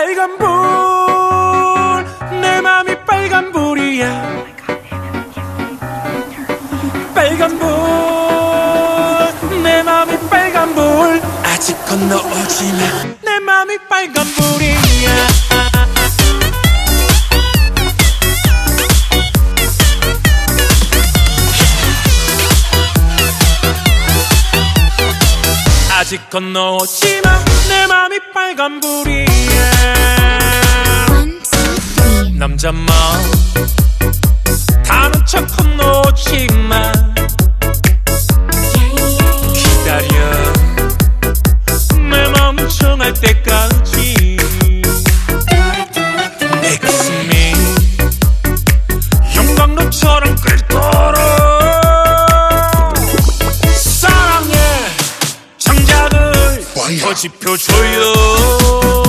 빨간 불. 내 맘이 빨간 불이야. 빨간 불. 내 맘이 빨간 불. 아직 건너오지 마. 내 맘이 빨간 불이야 아직 건너오지 마. 내 맘이 빨간불이야. 남자 마음. 다는 척 건너오지 마. 기다려. 내 마음 정할 때까지 장작을 더 지펴줘요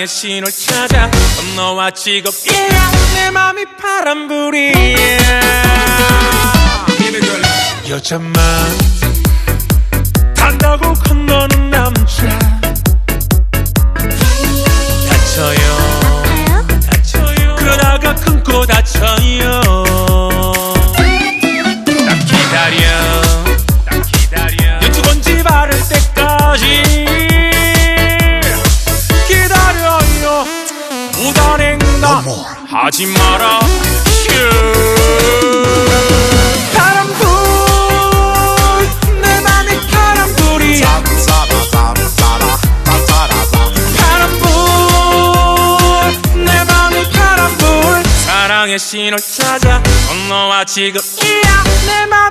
사랑의 신호를 찾아 건너와 직업이야 내 맘이 파란불이야. 여자만 단다고 건너는 남자 무단횡단 하지 마라. 내내 사랑의 신호를 찾아 건너와 지금이야 내 파란불